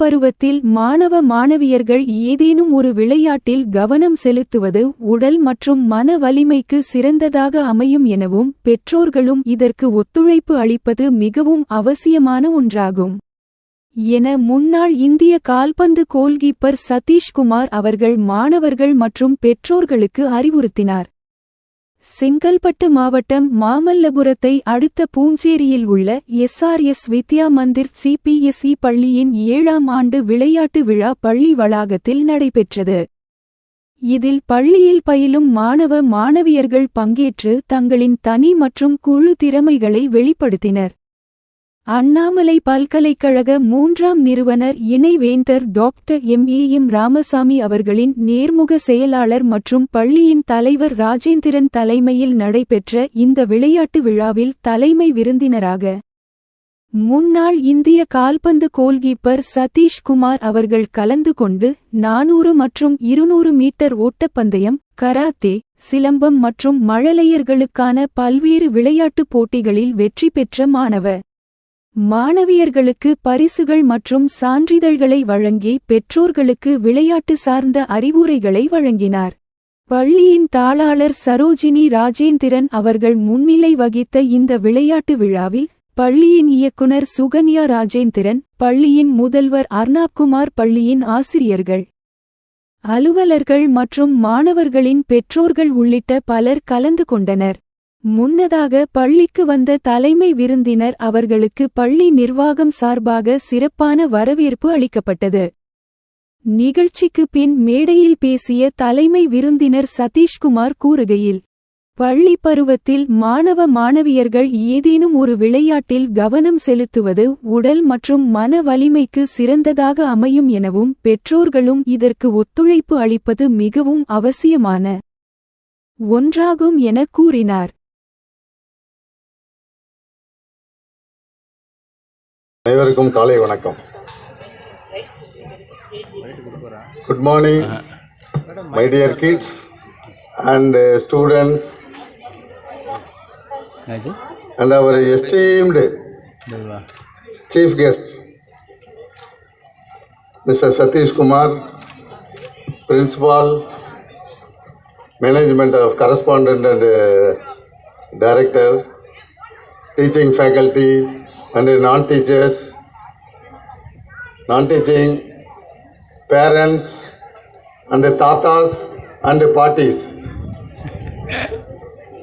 பருவத்தில் மாணவ மாணவியர்கள் ஏதேனும் ஒரு விளையாட்டில் கவனம் செலுத்துவது உடல் மற்றும் மன வலிமைக்கு சிறந்ததாக அமையும் எனவும் பெற்றோர்களும் இதற்கு ஒத்துழைப்பு அளிப்பது மிகவும் அவசியமான ஒன்றாகும். என முன்னாள் இந்திய கால்பந்து கோல்கீப்பர் சதீஷ்குமார் அவர்கள் மாணவர்கள் மற்றும் பெற்றோர்களுக்கு அறிவுறுத்தினார். செங்கல்பட்டு மாவட்டம் மாமல்லபுரத்தை அடுத்த பூஞ்சேரியில் உள்ள எஸ்ஆர்எஸ் வித்யா மந்திர் சிபிஎஸ்இ பள்ளியின் ஏழாம் ஆண்டு விளையாட்டு விழா பள்ளி வளாகத்தில் நடைபெற்றது. இதில் பள்ளியில் பயிலும் மாணவ மாணவியர்கள் பங்கேற்று தங்களின் தனி மற்றும் குழு திறமைகளை வெளிப்படுத்தினர். அண்ணாமலை பல்கலைக்கழக மூன்றாம் நிறுவனர் இணைவேந்தர் doctor M. A. M. Ramasamy அவர்களின் நேர்முக செயலாளர் மற்றும் பள்ளியின் தலைவர் ராஜேந்திரன் தலைமையில் நடைபெற்ற இந்த விளையாட்டு விழாவில் தலைமை விருந்தினராக முன்னாள் இந்திய கால்பந்து கோல்கீப்பர் சதீஷ் குமார் அவர்கள் கலந்து கொண்டு நானூறு மற்றும் இருநூறு மீட்டர் ஓட்டப்பந்தயம் கராத்தே சிலம்பம் மற்றும் மழலையர்களுக்கான பல்வேறு விளையாட்டுப் போட்டிகளில் வெற்றி பெற்ற மாணவ மாணவியர்களுக்கு பரிசுகள் மற்றும் சான்றிதழ்களை வழங்கி பெற்றோர்களுக்கு விளையாட்டு சார்ந்த அறிவுரைகளை வழங்கினார். பள்ளியின் தாளாளர் சரோஜினி ராஜேந்திரன் அவர்கள் முன்னிலை வகித்த இந்த விளையாட்டு விழாவில் பள்ளியின் இயக்குனர் சுகன்யா ராஜேந்திரன் பள்ளியின் முதல்வர் அர்ணாப்குமார் பள்ளியின் ஆசிரியர்கள் அலுவலர்கள் மற்றும் மாணவர்களின் பெற்றோர்கள் உள்ளிட்ட பலர் கலந்து கொண்டனர். முன்னதாக பள்ளிக்கு வந்த தலைமை விருந்தினர் அவர்களுக்கு பள்ளி நிர்வாகம் சார்பாக சிறப்பான வரவேற்பு அளிக்கப்பட்டது. நிகழ்ச்சிக்கு பின் மேடையில் பேசிய தலைமை விருந்தினர் சதீஷ்குமார் கூறுகையில் பள்ளி பருவத்தில் மாணவ மாணவியர்கள் ஏதேனும் ஒரு விளையாட்டில் கவனம் செலுத்துவது உடல் மற்றும் மன வலிமைக்கு சிறந்ததாக அமையும் எனவும் பெற்றோர்களும் இதற்கு ஒத்துழைப்பு அளிப்பது மிகவும் அவசியமான ஒன்றாகும் என கூறினார். அனைவருக்கும் காலை வணக்கம். Good morning my dear kids and students and our esteemed chief guest mister Sathish Kumar principal management of correspondent and director teaching faculty and non-teachers, non-teaching parents and the tatas and the parties.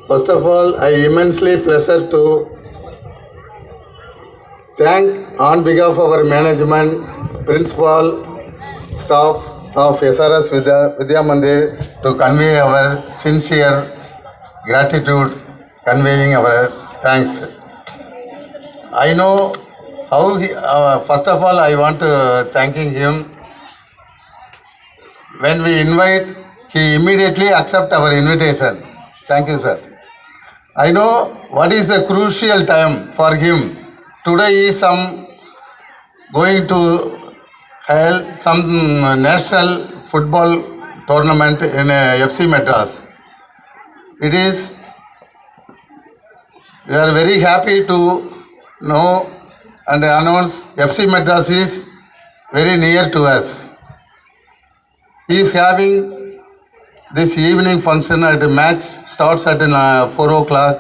First of all, I immensely pleasure to thank on behalf of our management, principal, staff of SRS Vidya, Vidya Mandir to convey our sincere gratitude, conveying our thanks. I know how he, uh, first of all, I want to thanking him. When we invite, he immediately accept our invitation. Thank you, sir. I know what is the crucial time for him. Today is some going to held some national football tournament in uh, FC Madras. It is we are very happy to know and announce FC Madras is very near to us. He is having this evening function at the match starts at uh, 4 o'clock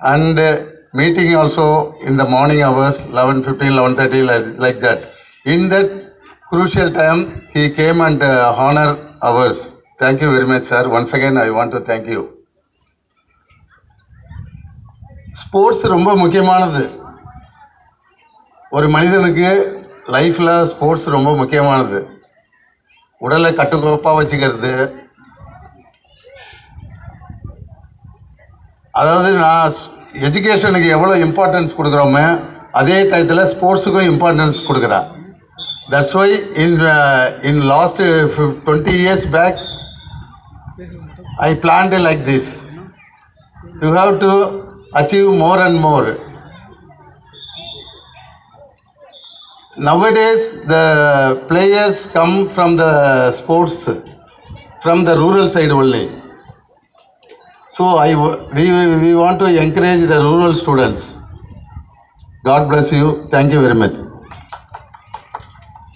and uh, meeting also in the morning hours 11 15 11 30 like, like that in that crucial time he came and uh, honor ours thank you very much sir once again i want to thank you sports ரொம்ப முக்கியமானது ஒரு மனிதனுக்கு லைஃப்பில் sports ரொம்ப முக்கியமானது. உடலை கட்டுக்கோப்பாக வச்சுக்கிறது. அதாவது நான் எஜுகேஷனுக்கு எவ்வளோ இம்பார்ட்டன்ஸ் கொடுக்குறோமோ அதே டயத்தில் ஸ்போர்ட்ஸுக்கும் இம்பார்ட்டன்ஸ் கொடுக்குறேன் that's why in in last twenty years back I planned like this you have to achieve more and more nowadays the players come from the sports from the rural side only so i we, we want to encourage the rural students god bless you thank you very much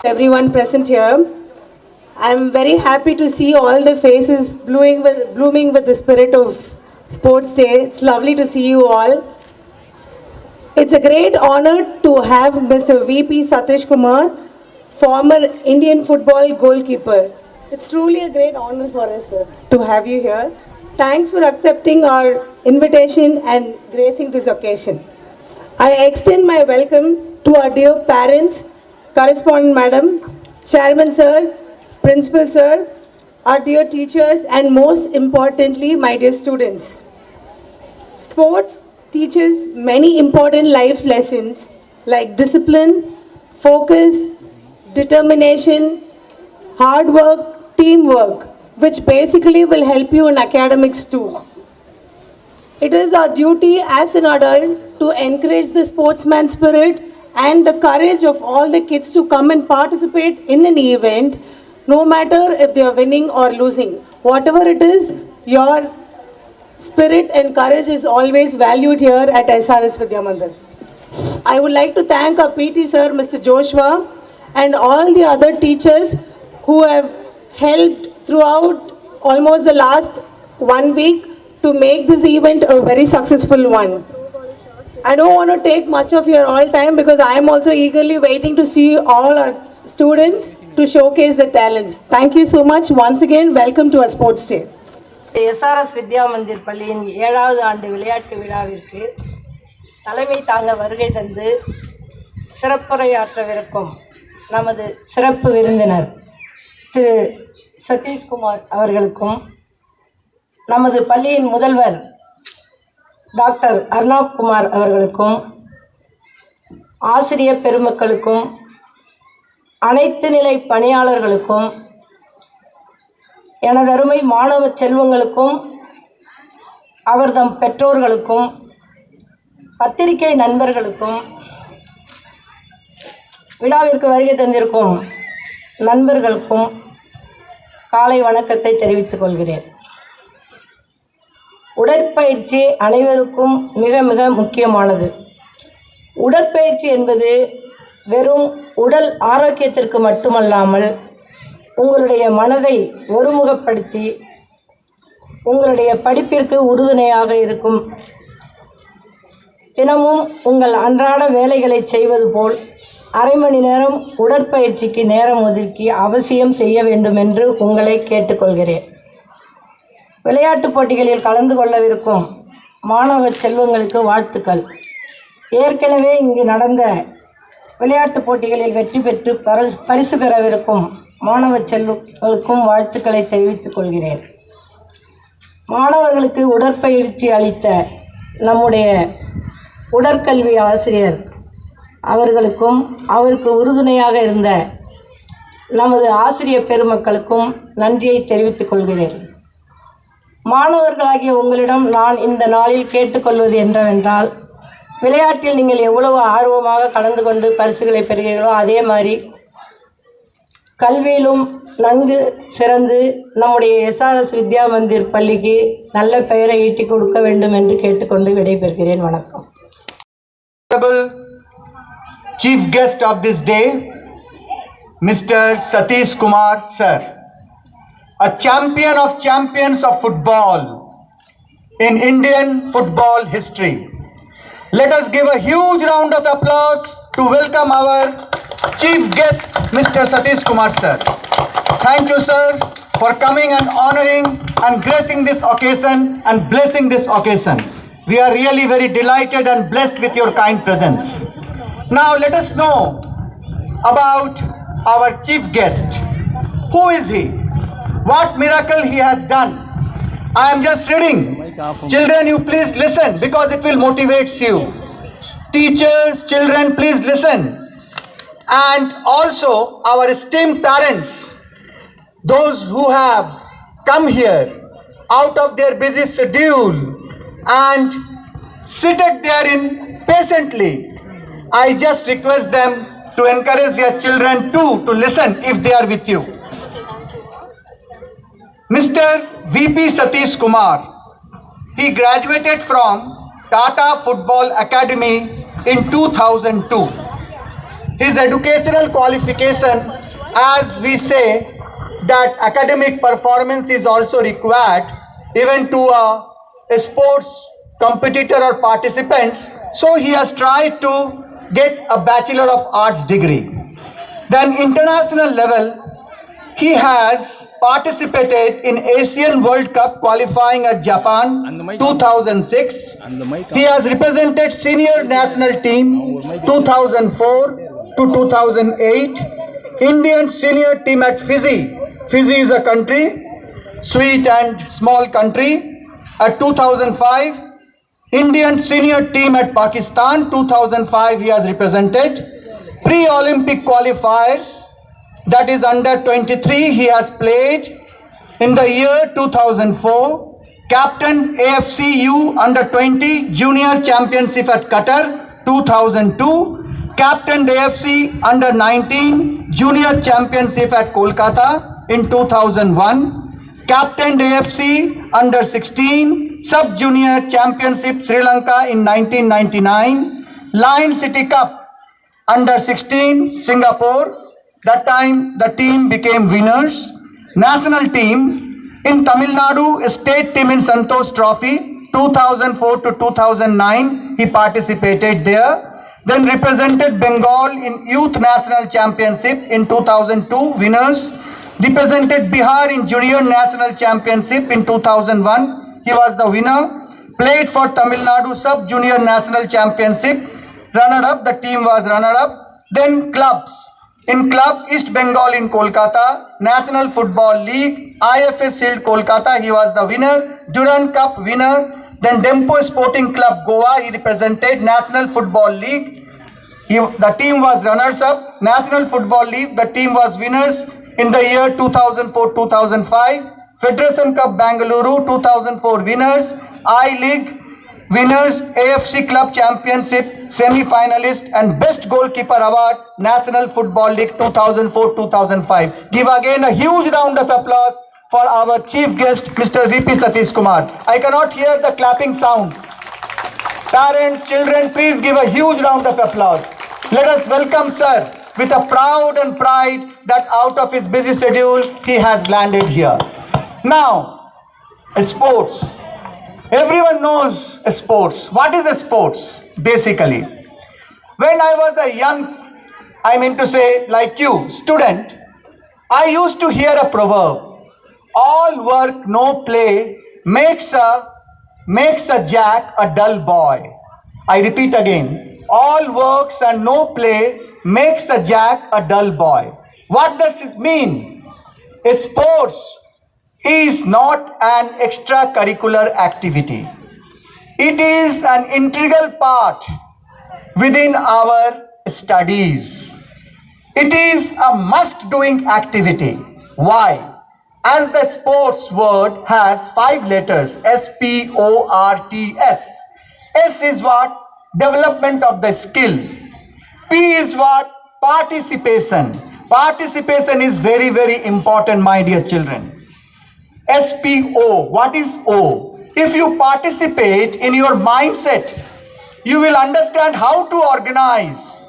everyone present here. I'm very happy to see all the faces blooming with, blooming with the spirit of Sports Day. It's lovely to see you all. It's a great honor to have Mr. VP Satish Kumar, former Indian football goalkeeper. It's truly a great honor for us sir, to have you here. Thanks for accepting our invitation and gracing this occasion. I extend my welcome to our dear parents, correspondent madam, chairman sir, principal sir, our dear teachers, and most importantly, my dear students. Sports teaches many important life lessons like discipline, focus, determination, hard work, teamwork, which basically will help you in academics too. It is our duty as an adult to encourage the sportsman spirit and the courage of all the kids to come and participate in an event, no matter if they are winning or losing. Whatever it is, your spirit and courage is always valued here at SRS Vidya Mandir. I would like to thank our PT sir, Mr. Joshua, and all the other teachers who have helped throughout almost the last one week to make this event a very successful one. I don't want to take much of your all time because I am also eagerly waiting to see all our students to showcase their talents. Thank you so much. Once again, welcome to our sports day. SRS Vidya Mandir பள்ளியின் ஏழாவது ஆண்டு விளையாட்டு விழாவிற்கு தலைமை தாங்க வருகை தந்து சிறப்புரையாற்றவிருக்கும் நமது சிறப்பு விருந்தினர் திரு சதீஷ்குமார் அவர்களுக்கும் நமது பள்ளியின் முதல்வர் டாக்டர் அர்ணாப் குமார் அவர்களுக்கும் ஆசிரிய பெருமக்களுக்கும் அனைத்து நிலை பணியாளர்களுக்கும் எனதருமை மாணவ செல்வங்களுக்கும் அவர்தம் பெற்றோர்களுக்கும் பத்திரிகை நண்பர்களுக்கும் விழாவிற்கு வருகை தந்திருக்கும் நண்பர்களுக்கும் காலை வணக்கத்தை தெரிவித்துக் கொள்கிறேன். உடற்பயிற்சி அனைவருக்கும் மிக மிக முக்கியமானது. உடற்பயிற்சி என்பது வெறும் உடல் ஆரோக்கியத்திற்கு மட்டுமல்லாமல் உங்களுடைய மனதை ஒருமுகப்படுத்தி உங்களுடைய படிப்பிற்கு உறுதுணையாக இருக்கும். தினமும் உங்கள் அன்றாட வேலைகளை செய்வது போல் அரை மணி நேரம் உடற்பயிற்சிக்கு நேரம் ஒதுக்கி அவசியம் செய்ய வேண்டும் என்று உங்களை கேட்டுக்கொள்கிறேன். விளையாட்டுப் போட்டிகளில் கலந்து கொள்ளவிருக்கும் மாணவ செல்வங்களுக்கு வாழ்த்துக்கள். ஏற்கனவே இங்கு நடந்த விளையாட்டுப் போட்டிகளில் வெற்றி பெற்று பரிசு பரிசு பெறவிருக்கும் மாணவ செல்வங்களுக்கும் வாழ்த்துக்களை தெரிவித்துக் கொள்கிறேன். மாணவர்களுக்கு உடற்பயிற்சி அளித்த நம்முடைய உடற்கல்வி ஆசிரியர் அவர்களுக்கும் அவருக்கு உறுதுணையாக இருந்த நமது ஆசிரியர் பெருமக்களுக்கும் நன்றியை தெரிவித்துக் கொள்கிறேன். மாணவர்களாகிய உங்களிடம் நான் இந்த நாளில் கேட்டுக்கொள்வது என்னவென்றால் விளையாட்டில் நீங்கள் எவ்வளவு ஆர்வமாக கலந்து கொண்டு பரிசுகளை பெறுகிறீர்களோ அதே மாதிரி கல்வியிலும் நன்கு சிறந்து நம்முடைய எஸ்ஆர்எஸ் வித்யா மந்திர் பள்ளிக்கு நல்ல பெயரை ஈட்டிக் கொடுக்க வேண்டும் என்று கேட்டுக்கொண்டு விடைபெறுகிறேன் வணக்கம் Honorable Chief Guest of this day, Mr. Satish Kumar Sir, a champion of champions of football in Indian football history. Let us give a huge round of applause to welcome our chief guest, Mr. Satish Kumar Sir. Thank you, sir, for coming and honoring and gracing this occasion and blessing this occasion. We are really very delighted and blessed with your kind presence. Now, let us know about our chief guest. Who is he? What miracle he has done? I am just reading. Children, you please listen because it will motivate you. Teachers, children, please listen. And also, our esteemed parents, those who have come here out of their busy schedule and seated therein patiently, I just request them to encourage their children too to listen if they are with you. Mr. VP Satish Kumar, he graduated from Tata Football Academy in 2002. His educational qualification, as we say, that academic performance is also required even to a, a sports competitor or participants. So he has tried to get a Bachelor of Arts degree. Then international level, he has participated in Asian World Cup qualifying at Japan 2006. He has represented senior national team 2004 to 2008. Indian senior team at Fiji. Fiji is a country, sweet and small country. At 2005, Indian senior team at Pakistan 2005 he has represented. Pre-Olympic qualifiers that is under 23 he has played in the year 2004 captain afcu under 20 junior championship at qatar 2002 captain afc under 19 junior championship at kolkata in 2001 captain afc under 16 sub junior championship sri lanka in 1999 lion city cup under 16 Singapore. That time the team became winners. National team in Tamil Nadu, state team in Santosh Trophy 2004 to 2009. He participated there. Then represented Bengal in Youth National Championship in 2002, winners. Represented Bihar in Junior National Championship in 2001. He was the winner. Played for Tamil Nadu Sub Junior National Championship runner up the team was runner up then clubs in club east bengal in kolkata national football league ifs shield kolkata he was the winner Duran cup winner then dempo sporting club goa he represented national football league. He, the team was runners up national football league the team was winners in the year 2004-2005 federation cup bangalore 2004 winners. I league winners AFC Club Championship semi-finalist and best goalkeeper award National Football League 2004-2005 give again a huge round of applause for our chief guest Mr. VP Satish Kumar I cannot hear the clapping sound parents children please give a huge round of applause let us welcome sir with a proud and pride that out of his busy schedule he has landed here now sports Everyone knows sports. What is sports? Basically, when I was a young, I mean to say, like you, student, I used to hear a proverb: "All work, no play makes a makes a jack a dull boy." I repeat again: All works and no play makes a jack a dull boy. What does this mean? Sports is not an extracurricular activity. It is an integral part within our studies. It is a must doing activity. Why? As the sports word has five letters S P O R T S. S is what? Development of the skill. P is what? Participation. Participation is very, very important, my dear children. SPO. What is O? If you participate in your mindset, you will understand how to organize,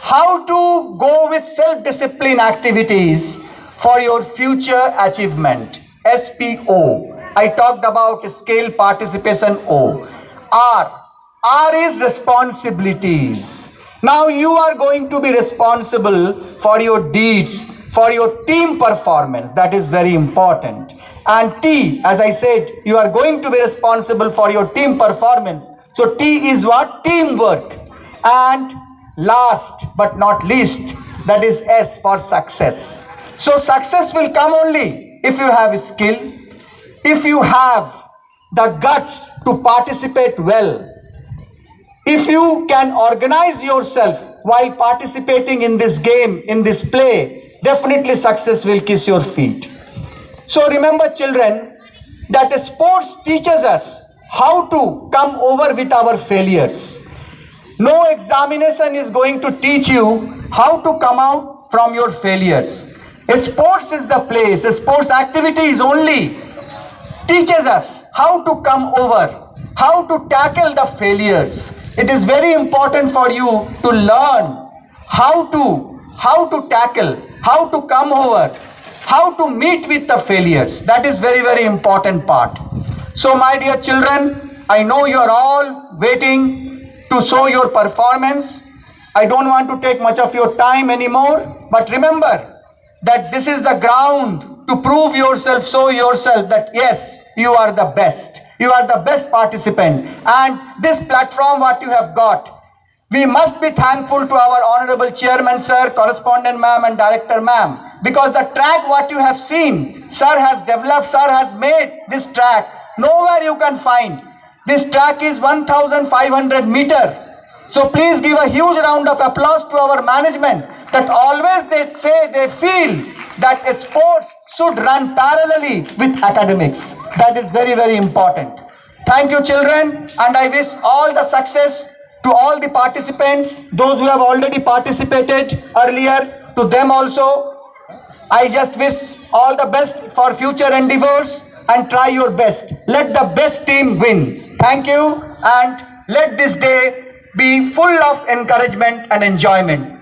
how to go with self discipline activities for your future achievement. SPO. I talked about scale participation O. R. R is responsibilities. Now you are going to be responsible for your deeds, for your team performance. That is very important. And T, as I said, you are going to be responsible for your team performance. So T is what? Teamwork. And last but not least, that is S for success. So success will come only if you have a skill, if you have the guts to participate well, if you can organize yourself while participating in this game, in this play, definitely success will kiss your feet. So remember, children, that sports teaches us how to come over with our failures. No examination is going to teach you how to come out from your failures. Sports is the place, sports activity is only teaches us how to come over, how to tackle the failures. It is very important for you to learn how to how to tackle, how to come over, how to meet with the failures. That is very very important part. So my dear children, I know you are all waiting to show your performance. I don't want to take much of your time anymore, but remember that this is the ground to prove yourself, show yourself that yes, you are the best. You are the best participant. And this platform, what you have got, we must be thankful to our honorable chairman, sir, correspondent ma'am, and director ma'am, because the track what you have seen, sir has developed, sir has made this track. Nowhere you can find. This track is 1,500 meter. So please give a huge round of applause to our management that always they say they feel that sports should run parallelly with academics. That is very, very important. Thank you, children, and I wish all the success to all the participants, those who have already participated earlier, to them also. I just wish all the best for future endeavors and try your best. Let the best team win. Thank you, and let this day be full of encouragement and enjoyment.